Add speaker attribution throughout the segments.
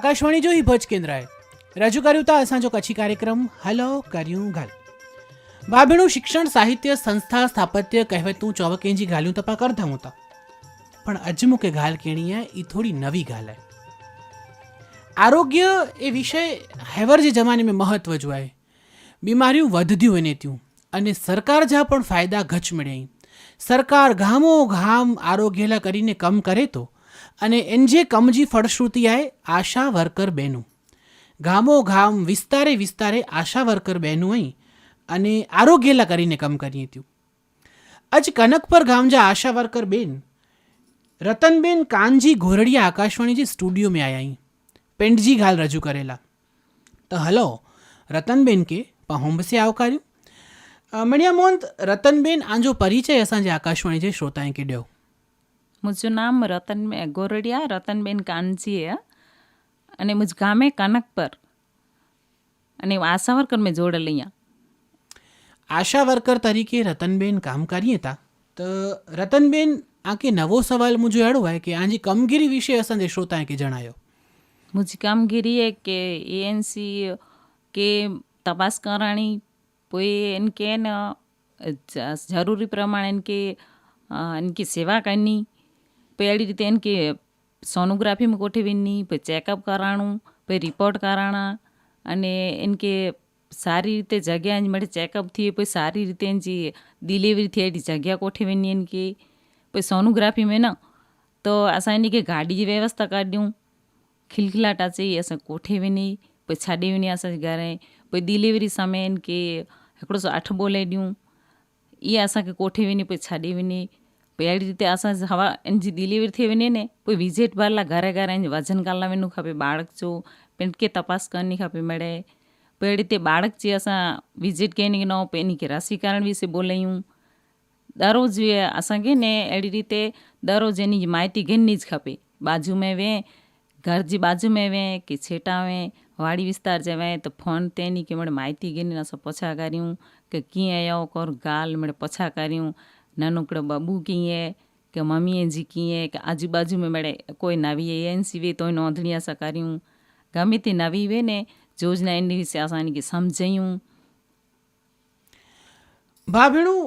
Speaker 1: આકાશવાણી જો ભજ કેન્દ્રએ રજૂ કર્યું હતા અસાંજો કચ્છી કાર્યક્રમ, હલો કર્યું ગાલ. ભાભીણું શિક્ષણ સાહિત્ય સંસ્થા સ્થાપત્ય કહેવતું ચોવકેંજી ગાલ્યું તપા કરતા હું તા. પણ અજમુકે ગાલ કેણીએ એ થોડી નવી ગાલ હે. આરોગ્ય એ વિષય હેવર જે જમાને મેં મહત્વ જોવાય બીમારીઓ વધ્યું એને ત્યાં, અને સરકાર જ્યાં પણ ફાયદા ઘચ મળ્યા સરકાર ઘામો ઘામ આરોગ્યલા કરીને કમ કરે તો અને એનજે કમજી ફળશ્રુતિયાએ આશા વર્કર બહેનો ગામો ગામ વિસ્તારે વિસ્તારે આશા વર્કર બહેનો અહીં અને આરોગ્યેલા કરીને કામ કરી હતું આજ કનક પર ગામજા આશા વર્કર બેન. રતનબેન કાનજી ઘોરડિયા આકાશવાણી જે સ્ટુડિયો મેં આયા અહીં. પેન્ટજી ઘાલ રજૂ કરેલા. તો હલો, રતનબેન કે પહોંબસે આવકાર્યું? મણિયા મોહંત, રતનબેન આંજો પરિચય અસાंजे આકાશવાણી જે શ્રોતાએ
Speaker 2: કેડ્યો. મુજું નામ રતનબેન ગોરડિયા રતનબેન કાનજીએ અને મુજ ગામે કનક પર અને આશા વર્કર મેં જોડેલ અહીંયા
Speaker 1: આશા વર્કર તરીકે રતનબેન કામ કરી હતા તો રતનબેન આંકે નવો સવાલ મુજે એડો હોય કે આજી કામગીરી વિશે અસંદે શ્રોતા કે જણાયો?
Speaker 2: મુજ કામગીરી એ કે એએનસી કે તપાસ કરાણી પોએ એન કે જરૂરી પ્રમાણે એન કે એનકી સેવા કરની પહેલી રીતે એને કે સોનોગ્રાફીમાં ગોઠવીની પછી ચેકઅપ કરાણું, પછી રિપોર્ટ કરાણા, અને એને કે સારી રીતે જગ્યા એની માટે ચેકઅપ થઈએ પછી સારી રીતે એની જે ડિલિવરી થઈ એની જગ્યા ગોઠવીની એને કે, પછી સોનોગ્રાફીમાં ના, તો અસાની કે ગાડી વ્યવસ્થા કાઢ્યું, ખિલખિલાટ છે એ અસાં કોઠેવીની પછી છાડીવીની અસાં ઘરે, પછી ડિલિવરી સામે એને કે, હિકડો સો આઠ બોલાઈ ॾियूं એ અસાંखे કોઠેવીની પછી છાડીવીની પહેલી રીતે આસા હવા જે ડિલિવરી થઈને ને કોઈ વિઝિટ બહારલા ઘરે ઘરે એને વજન કાલાવીનું ખાપે બાળક જો પેન્ટ કે તપાસ કરની ખાપે મળે. પહેલી રીતે બાળક જે આસા વિઝિટ કહીને ન પેની કે રસીકરણ વિશે બોલાયું દરરોજ અસાં કે ને એડી રીતે દરરોજ એની માહિતી ઘેરની જ ખપે. બાજુ મેં વે, ઘર જે બાજુ મેં વે કે છેટાવે વાડી વિસ્તાર જવાય તો ફોન તેની કે મને માહિતી ઘેરની પછા કર્યું કે ક્યાં આવ્યો કોર, ગાલ મને પછા કર્યું નાનકड़ो बबू कीअं की मम्मीअ जी कीअं की आजू बाजू में मिड़े कोई नवी एन सी वे तो नोंधणिया सकारियूं ગમે તે નવી વેને યોજના એની વિશે અસાનીકે સમજાયું.
Speaker 1: ભાભેણું,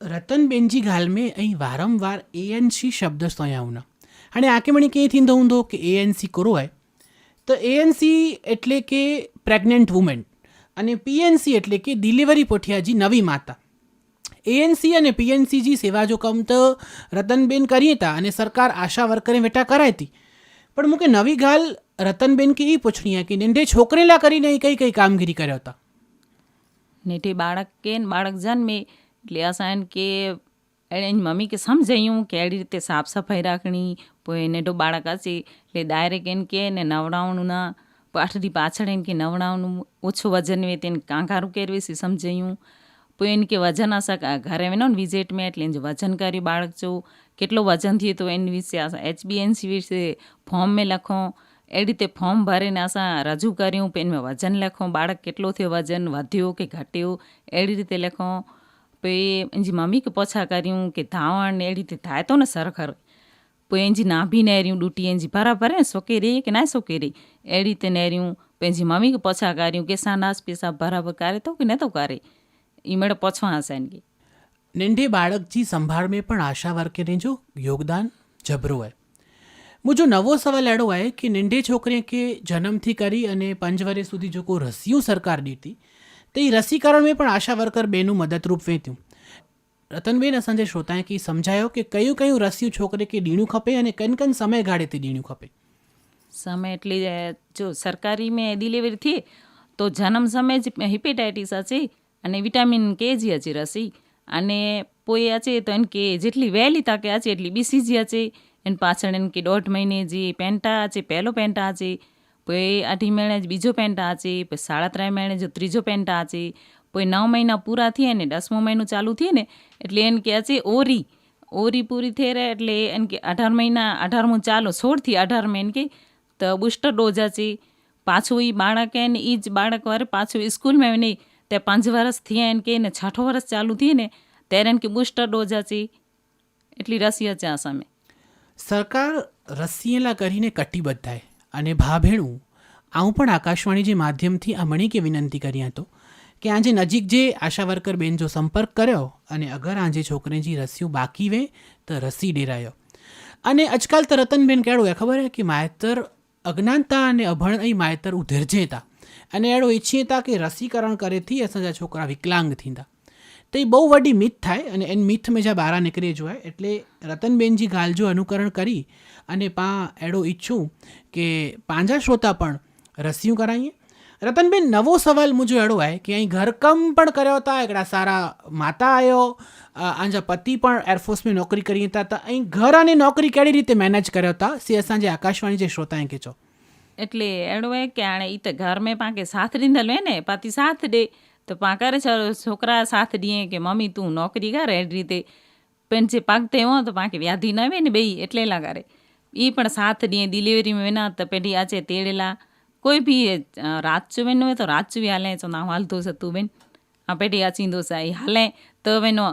Speaker 1: રતનબેનજી ગાલ્મે અહીં વારંવાર એએનસી શબ્દ સોયાઉના અને આકે મણી કે થીંદો ઊંધો કે એએનસી કરો હોય તો એએનસી એટલે કે પ્રેગ્નન્ટ વુમેન અને પીએનસી એટલે કે ડિલિવરી પોઠિયાજી નવી માતા. એએનસી અને પીએનસીજી સેવા જો કમ તો રતનબેન કરી હતા અને સરકાર આશા વર્કરને વેટા કરાઈ હતી પણ મૂકે નવી ગાલ રતનબેન કે એ પૂછણી કે નેંઢે છોકરેલા કરીને કઈ કઈ કામગીરી કર્યા હતા?
Speaker 2: નેઠે બાળક કે બાળક જન્મે, એટલે અસાયન કે એની મમ્મી કે સમજાયું કેવી રીતે સાફ સફાઈ રાખણી પછી એને તો બાળક હશે, એટલે ડાયરેક્ટ એને કે એને નવડાવણુંના પાઠથી પાછળ એમ કે નવડાવણું ઓછું વજન વે તેને કાંકારું કેરવે છે, સમજાયું. એની કે વજન આશા ઘરે આવે ને વિઝિટ મેં એટલે વજન કર્યું બાળક જો કેટલો વજન થયું તો એની વિશે એચબીએનસી વિશે ફોર્મ મેં લખો, એ રીતે ફોર્મ ભરીને આશા રજૂ કર્યું પેનમાં વજન લખો, બાળક કેટલો થયો વજન, વધ્યો કે ઘટ્યો, એ રીતે લખો. પછી એની મમ્મી કે પોછા કર્યું કે ધાવણ એ રીતે થાય તો ને સરખર. પછી એની નાભી નેર્યું, ડૂટી એની બરાબર ને સોકી રહી કે ના સોકી રહી, એ રીતે નેર્યું. પછી મમ્મી કે પોછા કર્યું કે સા નાસ પીસા બરાબર કરે તો કે ન તો કરે. ઈમળ પછવા હશે
Speaker 1: નંઢે બાળક જી સંભાળ में પણ આશા વર્કરને જો યોગદાન જબરો હે. મુજો નવો સવાલ એડો હોય કે નિંઢે છોકરી કે જન્મથી કરી અને પાંચ વર્ષ સુધી જો કોઈ રસીયું સરકાર દીધી તે રસીકરણમાં પણ આશા વર્કર બેનું મદદરૂપ વેત્યું રતનબેન અસાંજે શ્રોતાએ કે સમજાયો કે કયું કયું રસીયું છોકરી કે દીણું ખપે અને કન કન સમયગાળેથી દીણું ખપે.
Speaker 2: સમય એટલે જો સરકારી મેં ડિલિવરી થી તો જન્મ સમય જ હિપેટાઇટિસ હતી અને વિટામિન કે જે હચી રસી. અને પોઈ આચે તો એન કે જેટલી વહેલી તાકે આચે એટલી બીસીજી આચે. એને પાછળ એન કે દોઢ મહિને જે પેન્ટા આચે, પહેલો પેન્ટા આચે. પછી અઢી મહિને જ બીજો પેન્ટા આચે પછી સાડા ત્રણ મહિને જો ત્રીજો પેન્ટા આચે. પછી નવ મહિના પૂરા થઈએ ને દસમું મહિનું ચાલુ થયે ને એટલે એને કહે છે ઓરી. ઓરી પૂરી થઈ રહે એટલે એને કે અઢાર મહિના, અઢારમું ચાલુ સોળથી અઢાર મહિને કે તો બુસ્ટર ડોઝ છે પાછું એ બાળક એને એ જ બાળક વારે પાછું સ્કૂલમાં નહીં તે પાંચ વરસ થયા એને કે એને છઠ્ઠો વરસ ચાલુ થયે ને, ત્યારે એને કે બુસ્ટર ડોઝ હતી એટલી રસી આ સામે.
Speaker 1: સરકાર રસિયેલા કરીને કટિબદ્ધ થાય અને ભાભેણું આવું પણ આકાશવાણી જે માધ્યમથી અમણી કે વિનંતી કરી હતો કે આજે નજીક જે આશા વર્કર બેન જો સંપર્ક કર્યો અને અગર આજે છોકરે જી રસ્યું બાકી વે, તો રસી ડેરાયો. અને આજકાલ તો રતનબેન કહેવું એ ખબર હે કે માયતર અજ્ઞાનતા અને અભણ અહીં માયતર ઉધરજેતા. અને એડો ઈચ્છીતા કે રસીકરણ કરેથી અસાંજા છોકરા વિકલાંગ થીંदा તો એ બહુ વડી મિથ થાય અને એન મિથ મેં જ્યાં બહાર નીકળી જોય એટલે રતનબેનજી ગાલજો અનુકરણ કરી અને પા એડો ઈચ્છું કે પાંજા શ્રોતા પણ રસિયું કરાવીએ રતનબેન નવો સવાલ મુજો એડો આવે કે અહીં ઘરકામ પણ કર્યો હતા, એકડા સારા માતા આવ્યો આંજા પતિ પણ એરફોર્સમાં નોકરી કરી હતા અહીં ઘર અને નોકરી કેવી રીતે મેનેજ કર્યો હતા, સે અસાંજે આકાશવાણી જે શ્રોતાએ કહેજો.
Speaker 2: એટલે ಎಡವೆ ಕ್ಯಾಣೆ ಇತ घर में पाके साथ ॾींदल हुई ને પાતી સાથ દે. તો પાકા રે છોકરા સાથ દીએ કે, મમ્મી, તું નોકરી કર એ રીતે. પણ જે પાકતે હો તો પાકે વ્યાધી ન આવે ને બે એટલે લાગારે એ પણ સાથ દીએ ડિલિવરી में ના તો પેઢી આચે તેડેલા. કોઈ બી રાત ચુવેન હોય તો રાત ચુવી હાલે, તો ના હાલતો સતું બેન. આ પેઢી આચીંદો સા એ હાલે. તો વેનો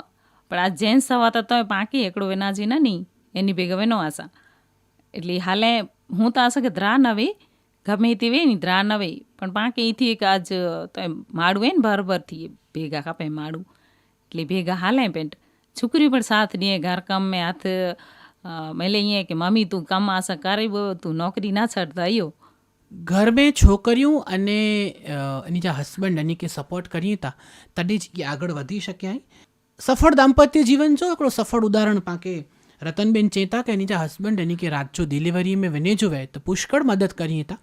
Speaker 2: પણ આ જેન્ટ્સ હવા તો તોય પાકી એકડો વેના જી ના નહીં. એની ભેગા વેનો આશા. એટલે હાલે. હું તો આશા કે ધ્રા નવી ગમે તેવી નિદ્રા નવે પણ પાંકે એથી એક આજ તો માડું એ ને ભરભરથી ભેગા કાપે માડું એટલે ભેગા હાલે પેન્ટ. છોકરી પણ સાથ નહીં ઘર કામ મેં હાથ મેલે અહીંયા કે, મમ્મી, તું કામ આશા કરે તું નોકરી ના છડતા આવ્યો
Speaker 1: ઘર મેં છોકરીઓ અને એની જે હસબન્ડ એની કે સપોર્ટ કરીએ તા તદી જ એ આગળ વધી શક્યાય સફળ દાંપત્ય જીવન જો, એકડો સફળ ઉદાહરણ પાકે રતનબેન ચેતા કે એની જે હસબન્ડ એની કે રાત જો ડિલિવરી મેં વને જો તો પુષ્કળ મદદ કરી હતા.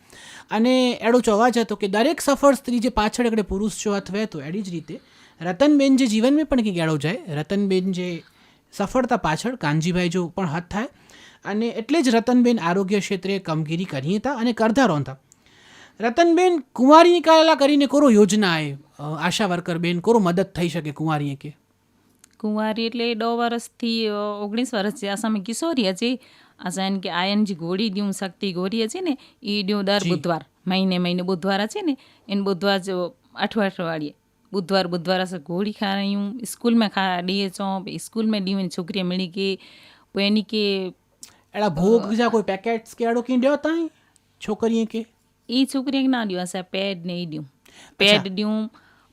Speaker 1: અને એડો ચોવાજ હતો કે દરેક સફળ સ્ત્રી જે પાછળ એકડે પુરુષ જો હાથ વહેતો એડી જ રીતે રતનબેન જે જીવનમાં પણ કંઈક એડો જાય, રતનબેન જે સફળતા પાછળ, કાનજીભાઈ જો પણ હાથ થાય. અને એટલે જ રતનબેન આરોગ્ય ક્ષેત્રે કામગીરી કરી હતા અને કરતા રોંતા રતનબેન કુંવારી નિકાળેલા કરીને કોરો યોજના આશા વર્કર બેન કોરો મદદ થઈ શકે કુંવારીએ કે?
Speaker 2: કુંવારી એટલે દો વર્ષથી ઓગણીસ વર્ષ છે આસામે કિશોરી હજી આસાન કે આયન જે ગોળી દ્યું શક્તિ ગોળી છે ને એ દ્યું દર બુધવાર મહિને મહિને બુધવાર છે ને એને બુધવાર જ અઠવા અઠવાડિયે બુધવાર બુધવાર असां गोड़ी खारायूं स्कूल में खा ॾिए चऊं स्कूल में ॾियूं छोकिरीअ मिली के पोइ इन खे
Speaker 1: अहिड़ा भोग जा कोई पैकेट्स के अहिड़ो कीअं ॾियो तव्हां छोकिरीअ खे
Speaker 2: ई छोकिरीअ खे न ॾियूं असां पैड न ई ॾियूं पैड ॾियूं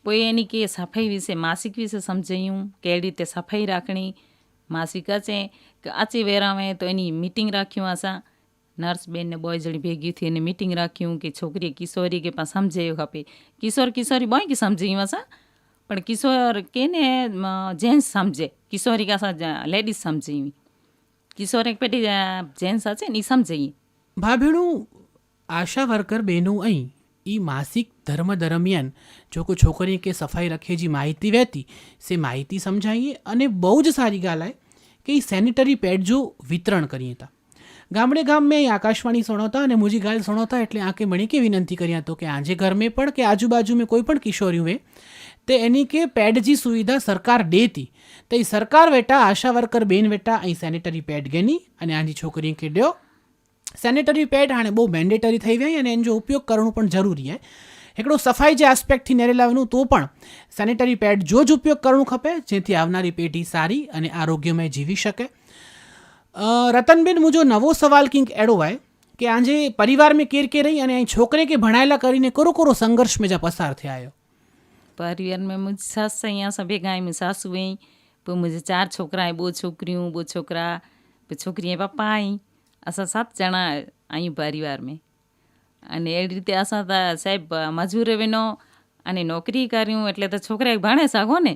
Speaker 2: पोइ એની કે સફાઈ વિશે, માસિક વિશે સમજાયું? કહેડી રીતે સફાઈ રાખણી? માસિક અચે કે આચી વેરાવે તો એની મિટિંગ રાખ્યું આશા? નર્સ બેનને બોય જણી ભેગી થઈને મિટિંગ રાખ્યું કે છોકરીએ કિશોરી કે પણ સમજાયું ખપે કિશોર કિશોરી બોય કે સમજાયું આશા? પણ કિશોર કેને જેન્ટ્સ સમજે. કિશોરી કાશા લેડીઝ સમજાવી. કિશોર એક પેટી જેન્ટ્સ હશે ને એ સમજાઈએ
Speaker 1: ભાભીણું, આશા વર્કર બેનું અહીં. એ માસિક ધર્મ દરમિયાન જો કોઈ છોકરી કે સફાઈ રખે જે માહિતી વહેતી, સે માહિતી સમજાવીએ અને બહુ જ સારી ગાલાય કે એ સેનિટરી પેડ જો વિતરણ કરીએ હતા ગામડે ગામ મેં આકાશવાણી સુણોતા અને મુજી ગાલ સુણોતા એટલે આંકે મણી કે વિનંતી કરી હતો કે આજે ઘર મેં પણ કે આજુબાજુ મેં કોઈ પણ કિશોરી હોય તે એની કે પેડજી સુવિધા સરકાર દેતી. તો એ સરકાર વેટા, આશા વર્કર બેન વેટા અહીં સેનિટરી પેડ ગેની અને આજી છોકરી કે ડ્યો સેનેટરી પેડ હાणे બહુ મેન્ડેટરી થઈ વई અને એનો ઉપયોગ કરણો પણ જરૂરી છે हिकिड़ो सफ़ाई जे एस्पेक्ट थी नेरे लावनू तो पण સેનેટરી પેડ જો જ ઉપયોગ કરણો ખપે, જેથી આવનારી પેઢી સારી અને આરોગ્યમય જીવી શકે. રતનબેન મુજો નવો સવાલ કિંક એડો હોય કે આજે પરિવાર મેં કેર કે રહી અને અહીં છોકરે કે ભણાયેલા કરીને કોરો કોરો સંઘર્ष में जा पसार थे आयो
Speaker 2: परिवार में मुझे सस यहाँ सब भेगा आई मुझे सासू आई पोइ मुंहिंजा चारि छोकिरा ऐं ॿ छोकिरियूं ॿ छोकिरा छोकिरी ऐं पप्पा आई असां सत ॼणा आहियूं परिवार में અને એવી રીતે અસાं त સાહેબ મજૂરે વિનો અને નોકરી કર્યું એટલે તો છોકરા ભણે સઘો ને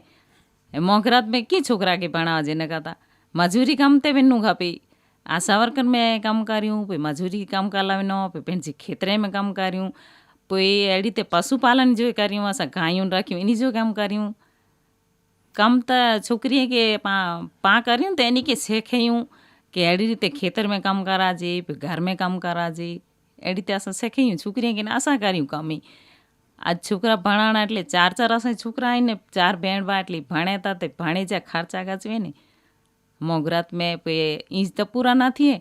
Speaker 2: એ મોંઘરાત में कीअं छोकिरा खे भणावा जिन करता मजूरी कम ते वञिणो खपे आशा वर्कर में कमु करियूं पोइ मजूरी कमु करण वञो पोइ पंहिंजे खेतरे में कमु करियूं पोइ अहिड़ी રીતે પશુપાલન जो करियूं असां गांयूं रखियूं इन जो कमु करियूं कमु त छोकिरीअ खे पां पां करियूं त इन खे सेखारियूं કે अहिड़ी रीते खेतर में कमु कराइजे घर में कमु कराइजे अहिड़ी रीते असां सिखियूं छोकिरियुनि खे असां करियूं कमु આજ છોકરા ભણાણા એટલે ચાર ચાર અસાંજા છોકરા આहिनि ને ચાર भेण भाउ એટલે ભણે था त ભણે जा ख़र्चा गचवे ने मोगरात में पे ईज त पूरा न थिए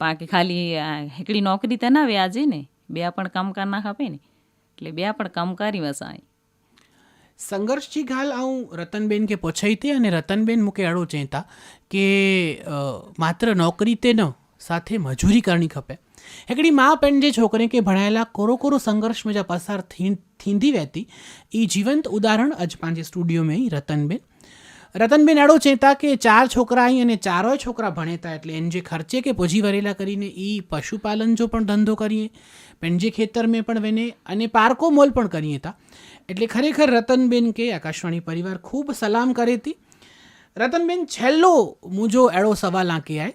Speaker 2: पाण खे ख़ाली हिकिड़ी नौकिरी त न वियाजे ने ॿिया पण कमु करणु खपे ने એટલે ॿिया पण कमु करियूं असां
Speaker 1: સંઘર્ષજી ઘાલ આવું રતનબેન કે પૂછાઈ તે અને રતનબેન મૂકે અડો ચેતા કે માત્ર નોકરી તે ન, સાથે મજૂરી કરણી ખપે. હેકડી મા પણ જે છોકરે કે ભણાયેલા કોરો કોરો સંઘર્ષ મેં જ્યાં પસાર થીંધી વહેતી એ જીવંત ઉદાહરણ અજ પાંજે સ્ટુડિયો મેં રતનબેન. રતનબેન અડો ચેતા કે ચાર છોકરા અહીં અને ચારોય છોકરા ભણેતા એટલે એને જે ખર્ચે કે પોજી વરેલા કરીને એ પશુપાલન જો પણ ધંધો કરીએ પેણ જે ખેતર મેં પણ વેને અને પારકો મોલ પણ કરીએ હતા એટલે ખરેખર રતનબેન કે આકાશવાણી પરિવાર ખૂબ સલામ કરી હતી. રતનબેન, છેલ્લો મુજો એડો સવાલ આંકી આય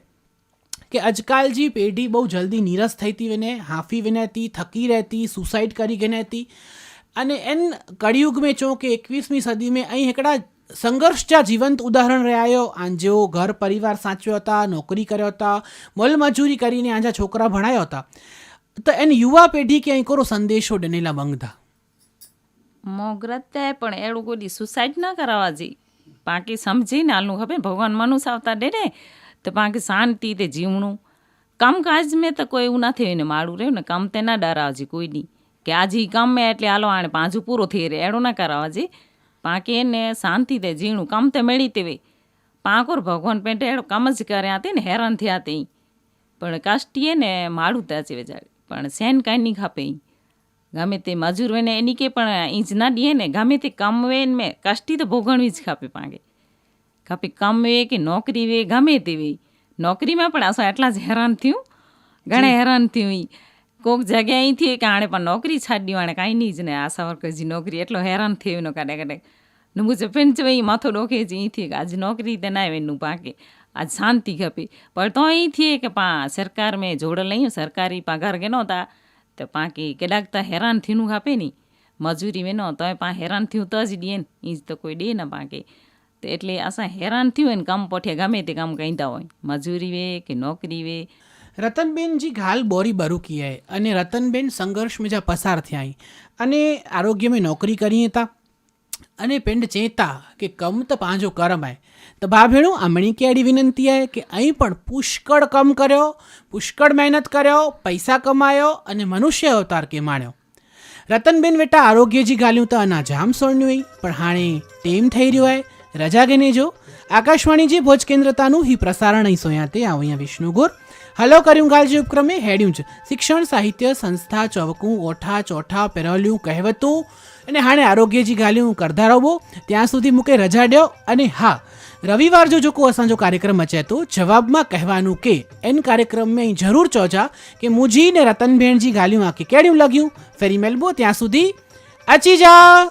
Speaker 1: કે આજકાલજી પેઢી બહુ જલ્દી નીરસ થઈતી વિને હાંફી વિનેતી થકી રહેતી, સુસાઇડ કરી ગનેતી અને એન કળિયુગ મેં ચો કે એકવીસમી સદી મેં અહીં એકડા સંઘર્ષ જીવંત ઉદાહરણ રહ્યા, આન જેઓ ઘર પરિવાર સાચવ્યો હતા, નોકરી કર્યો હતા, મલમજૂરી કરીને આજા છોકરા ભણાયો હતા. તો એન યુવા પેઢી કે અહીં કોરો સંદેશો ડનેલા માંગતા
Speaker 2: મોગરત પણ એડું કોઈ સુસાઇડ ના કરાવવા જઈ બાકી સમજીને હાલનું ખબર? ભગવાન મનુષ આવતા ડે ને તો બાકી શાંતિ તે જીવણું. કામકાજ મેં તો કોઈ એવું નથી એને માળું રહ્યું ને, કામ તે ના ડરાવજી કોઈની. કે આજે કામ મેં એટલે હાલો આણે પાંજું પૂરો થઈ રહે, એડો ના કરાવવાજી બાકી એને શાંતિ તે જીણું કામ તે મેળી તેવી. પાંકોર ભગવાન પેટે એડો કામ જ કર્યા તે ને હેરાન થયા તે પણ કાષ્ટીએ ને માળું ત્યાં વેચાડે પણ સેન કાંઈ નહીં ખાપે ગમે તે મજૂર હોય ને એની કે પણ ઈંચ ના દે ને ગમે તે કામ વે ને મેં કષ્ટી તો ભોગણવી જ ખાપે પાંગે. ખાપે કામ વે કે નોકરી વે ગમે તેવી નોકરીમાં પણ અસાं એટલા જ હેરાન થયું. ઘણે હેરાન થયું એ કોક જગ્યાએ અહીંથી કે આણે પણ નોકરી છાડી આણે કાંઈ નહીં જ ને. આશા વર્કરજી નોકરી એટલો હેરાન થયું એનો કાડે કાડે. ને મુજબ ફેન છે ભાઈ માથો ડોકે જ અહીંથી આજ નોકરી તે ના એનું પાકે. આજ શાંતિ ખપી. પણ તો અહીંથી કે પા સરકાર મેં જોડે લઈ સરકારી પગાર કે નહોતા. તો પાંકી કેટલાક તો હેરાન થીનું કાપે ની. મજૂરી મેનો તો પા હેરાન થયું તો જ દે ને એ જ તો કોઈ દે ને પાંકે. તો એટલે આશા હેરાન થયું હોય ને કામ પોઠે ગમે તે કામ કહીતા હોય. મજૂરી વે કે નોકરી વે?
Speaker 1: રતનબેન જી હાલ બોરી બારૂકી હૈ અને રતનબેન સંઘર્ષ મેં જ્યાં પસાર થયા અને આરોગ્ય મેં નોકરી કરી હતા અને પિંડ ચેતા કે કમ તો પાંજો કરમ આય. તો ભા ભેણું આમણી કેડી વિનંતી આય કે અહીં પણ પુષ્કળ કમ કર્યો, પુષ્કળ મહેનત કર્યો, પૈસા કમાયો અને મનુષ્ય અવતાર કે માણ્યો. રતનબેન બેટા આરોગ્યજી ગાલ્યું તો અના જામ સોણ્યું પણ હાણે ટેમ થઈ રહ્યો આય. રજા કે નહીં જો. આકાશવાણીજી ભોજ કેન્દ્રતાનું હી પ્રસારણ અહીં સોયા તે આવું અહીંયા વિષ્ણુગુર. હલો કર્યું ગાલજી ઉપક્રમે, હેડ્યું છે. શિક્ષણ, સાહિત્ય, સંસ્થા, ચોવકું, ઓઠા, ચોઠા, પેરોલ્યું, કહેવતું અને હાણે આરોગ્યજી ગાલ્યું કરધારવો ત્યાં સુધી મૂકે રજા ડ્યો અને હા, રવિવાર જો જોકો અસાંજો કાર્યક્રમ અચે તો જવાબમાં કહેવાનું કે, એન કાર્યક્રમ में જરૂર ચોજા કે મુજી ને રતનબેનજી ગાલ્યું આ કે કેડ્યું લગ્યું. ફેરી મેલબો ત્યાં સુધી અચી જા!